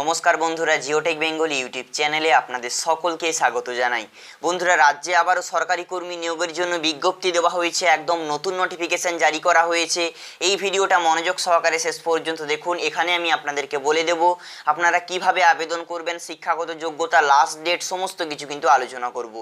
নমস্কার বন্ধুরা Geotech Bengali YouTube চ্যানেলে আপনাদের সকলকে স্বাগত জানাই। বন্ধুরা, রাজ্যে আবারও সরকারি কর্মী নিয়োগের জন্য বিজ্ঞপ্তি দেওয়া হয়েছে। একদম নতুন নোটিফিকেশন জারি করা হয়েছে। এই ভিডিওটা মনোযোগ সহকারে শেষ পর্যন্ত দেখুন। এখানে আমি আপনাদেরকে বলে দেব, আপনারা কীভাবে আবেদন করবেন, শিক্ষাগত যোগ্যতা লাস্ট ডেট সমস্ত কিছু কিন্তু আলোচনা করব।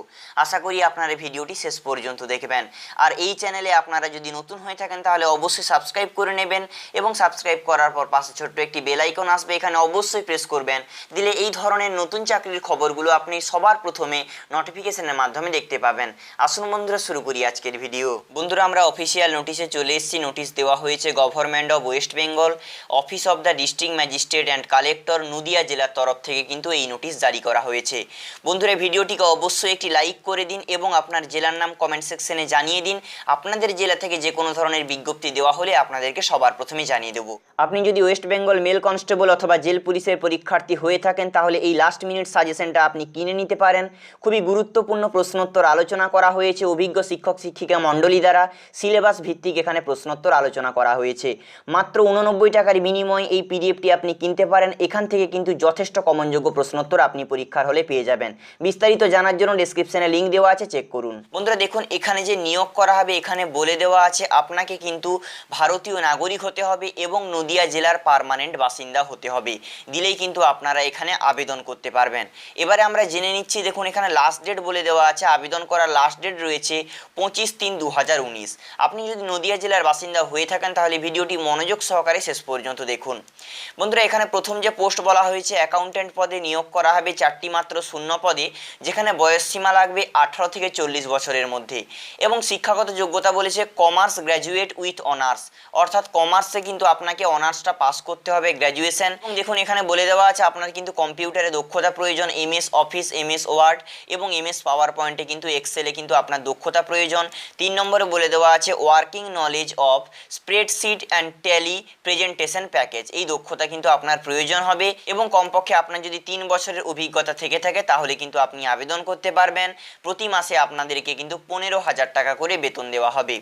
আশা করি আপনারা ভিডিওটি শেষ পর্যন্ত দেখবেন। আর এই চ্যানেলে আপনারা যদি নতুন হয়ে থাকেন, তাহলে অবশ্যই সাবস্ক্রাইব করে নেবেন এবং সাবস্ক্রাইব করার পর পাশে ছোট্ট একটি বেল আইকন আসবে। এখানে অবশ্যই প্রেস করবেন। দিলে এই ধরনের নতুন চাকরির খবরগুলো আপনি সবার প্রথমে নোটিফিকেশনের মাধ্যমে দেখতে পাবেন। আসুন বন্ধুরা, শুরু করি আজকের ভিডিও বন্ধুরা, আমরা অফিসিয়াল নোটিশে চলে এসেছি। নোটিশ দেওয়া হয়েছে government of West Bengal office of the district magistrate and collector Nadia জেলার তরফ থেকে কিন্তু এই নোটিশ জারি করা হয়েছে। বন্ধুরা, ভিডিওটিকে অবশ্যই একটি লাইক করে দিন এবং আপনার জেলার নাম কমেন্ট সেকশনে জানিয়ে দিন। আপনাদের জেলা থেকে যে কোনো ধরনের বিজ্ঞপ্তি দেওয়া হলে আপনাদেরকে সবার প্রথমে জানিয়ে দেবো। আপনি যদি ওয়েস্ট বেঙ্গল মেল কনস্টেবল অথবা জেল পুলিশের পরীক্ষার্থী হয়ে থাকেন, তাহলে এই লাস্ট মিনিট সাজেশনটা আপনি কিনে নিতে পারেন। খুবই গুরুত্বপূর্ণ প্রশ্নোত্তর আলোচনা করা হয়েছে অভিজ্ঞ শিক্ষক শিক্ষিকা মণ্ডলী দ্বারা। সিলেবাস ভিত্তিক এখানে প্রশ্নোত্তর আলোচনা করা হয়েছে। মাত্র উননব্বই টাকার বিনিময়ে এই পিডিএফটি আপনি কিনতে পারেন। এখান থেকে কিন্তু যথেষ্ট কমনযোগ্য প্রশ্নোত্তর আপনি পরীক্ষার হলে পেয়ে যাবেন। বিস্তারিত জানার জন্য ডিসক্রিপশনে লিঙ্ক দেওয়া আছে চেক করুন। বন্ধুরা, দেখুন, এখানে যে নিয়োগ করা হবে, এখানে বলে দেওয়া আছে, আপনাকে কিন্তু ভারতীয় নাগরিক হতে হবে এবং নদিয়া জেলার পার্মানেন্ট বাসিন্দা হতে হবে। দিলেই কিন্তু আপনারা এখানে আবেদন করতে পারবেন। এবারে আমরা জেনে নিচ্ছি, দেখুন এখানে লাস্ট ডেট বলে দেওয়া আছে, আবেদন করার লাস্ট ডেট রয়েছে পঁচিশ তিন দু আপনি যদি নদিয়া জেলার বাসিন্দা হয়ে থাকেন, তাহলে ভিডিওটি মনোযোগ সহকারে শেষ পর্যন্ত দেখুন। বন্ধুরা, এখানে প্রথম যে পোস্ট বলা হয়েছে অ্যাকাউন্ট্যান্ট পদে নিয়োগ করা হবে চারটি মাত্র শূন্য পদে, যেখানে বয়স সীমা লাগবে আঠারো থেকে চল্লিশ বছরের মধ্যে। এবং শিক্ষাগত যোগ্যতা বলেছে কমার্স গ্র্যাজুয়েট উইথ অনার্স অর্থাৎ কমার্সে কিন্তু আপনাকে অনার্সটা পাস করতে হবে গ্র্যাজুয়েশন দেখুন এখানে বলে দেওয়া আছে, আপনার কিন্তু কম্পিউটারে দক্ষতা প্রয়োজন এমএস অফিস এমএস ওয়ার্ড এবং এমএস পাওয়ার পয়েন্টে কিন্তু এক্সেলে কিন্তু আপনার দক্ষতা প্রয়োজন। তিন নম্বরে বলে দেওয়া আছে working knowledge of spreadsheet and Tally presentation package এই দক্ষতা কিন্তু আপনার প্রয়োজন হবে এবং কমপক্ষে আপনার যদি তিন বছরের অভিজ্ঞতা থেকে থাকে, তাহলে কিন্তু আপনি আবেদন করতে পারবেন। প্রতি মাসে আপনাদেরকে কিন্তু পনেরো হাজার টাকা করে বেতন দেওয়া হবে।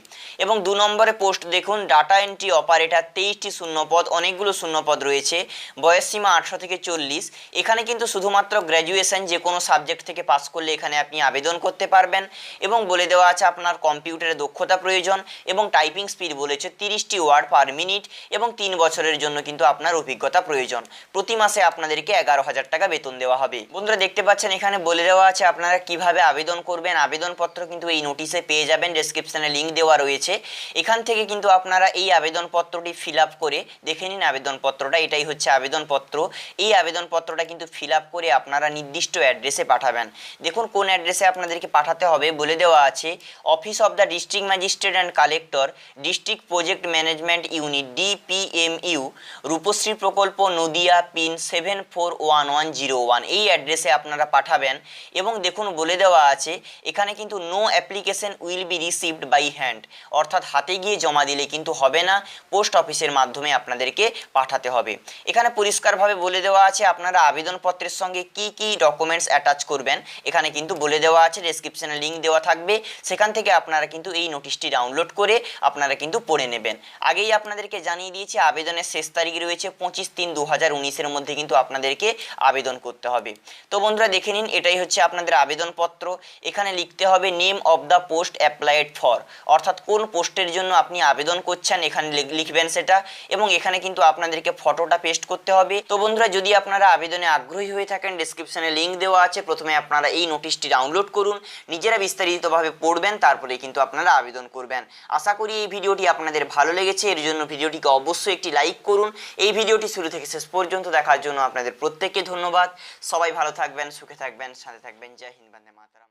এবং দু নম্বরে পোস্ট দেখুন ডাটা এন্ট্রি অপারেটর তেইশটি শূন্যপদ, অনেকগুলো শূন্যপদ রয়েছে। বয়স সীমা আটশো থেকে চল্লিশ। এখানে কিন্তু শুধুমাত্র গ্র্যাজুয়েশন যে কোনো সাবজেক্ট থেকে পাস করলে এখানে আপনি আবেদন করতে পারবেন এবং বলে দেওয়া আছে আপনার কম্পিউটারে দক্ষতা প্রয়োজন এবং টাইপিং স্পিড বলেছে তিরিশটি ওয়ার্ড পার মিনিট এবং তিন বছরের জন্য কিন্তু আপনার অভিজ্ঞতা প্রয়োজন। প্রতি মাসে আপনাদেরকে এগারো হাজার টাকা বেতন দেওয়া হবে। বন্ধুরা, দেখতে পাচ্ছেন এখানে বলে দেওয়া আছে আপনারা কীভাবে আবেদন করবেন। আবেদনপত্র কিন্তু এই নোটিশে পেয়ে যাবেন। ডেসক্রিপশনে লিঙ্ক দেওয়া রয়েছে। এখান থেকে কিন্তু আপনারা এই আবেদনপত্রটি ফিল আপ করে দেখে নিন আবেদনপত্রটা। এটাই হচ্ছে আবেদনপত্র। এই আবেদনপত্রটা কিন্তু ফিল করে আপনারা নির্দিষ্ট অ্যাড্রেসে পাঠাবেন। দেখুন, কোন অ্যাড্রেসে আপনাদেরকে পাঠাতে হবে বলে দেওয়া আছে। Office of the district magistrate and collector, district project management unit, DPMU, Rupashree প্রকল্প, Nadia pin seven four one one zero one. এই অ্যাড্রেসে আপনারা পাঠাবেন এবং দেখুন, বলে দেওয়া আছে, এখানে কিন্তু no application will be received by hand. অর্থাৎ হাতে গিয়ে জমা দিলে কিন্তু হবে না, পোস্ট অফিসের মাধ্যমে আপনাদেরকে পাঠাতে হবে। এখানে পরিষ্কারভাবে বলে দেওয়া আছে। আপনারা আবেদনপত্রের সঙ্গে কি কি ডকুমেন্টস অ্যাটাচ করবেন, এখানে কিন্তু বলে দেওয়া আছে ডেসক্রিপশনে লিঙ্ক দেওয়া থাকবে। সেখান থেকে আপনারা কিন্তু এই নোটিশটি ডাউনলোড করে আপনারা কিন্তু পড়ে নেবেন। আগেই আপনাদেরকে জানিয়ে দিয়েছি, আবেদনের শেষ তারিখ রয়েছে পঁচিশ তিন দু হাজার উনিশের মধ্যে কিন্তু আপনাদেরকে আবেদন করতে হবে। তো বন্ধুরা, দেখে নিন, এটাই হচ্ছে আপনাদের আবেদনপত্র। এখানে লিখতে হবে name of the post applied for অর্থাৎ কোন পোস্টের জন্য আপনি আবেদন করছেন, এখানে লিখবেন সেটা। এবং এখানে কিন্তু আপনাদেরকে ফটোটা পেস্ট করতে হবে। তো বন্ধুরা যদি আপনারা আবেদনে আগ্রহী হয়ে থাকেন ডিসক্রিপশনে লিঙ্ক দেওয়া আছে। প্রথমে আপনারা এই নোটিশটি ডাউনলোড করুন, নিজেরা বিস্তারিতভাবে পড়বেন, তারপরে কিন্তু আপনারা আবেদন করবেন। আশা করি এই ভিডিওটি আপনাদের ভালো লেগেছে। এর জন্য ভিডিওটিকে অবশ্যই একটি লাইক করুন। এই ভিডিওটি শুরু থেকে শেষ পর্যন্ত দেখার জন্য আপনাদের প্রত্যেককে ধন্যবাদ। সবাই ভালো থাকবেন, সুখে থাকবেন, সাথে থাকবেন। জয় হিন্দ, বন্দে মাতরম।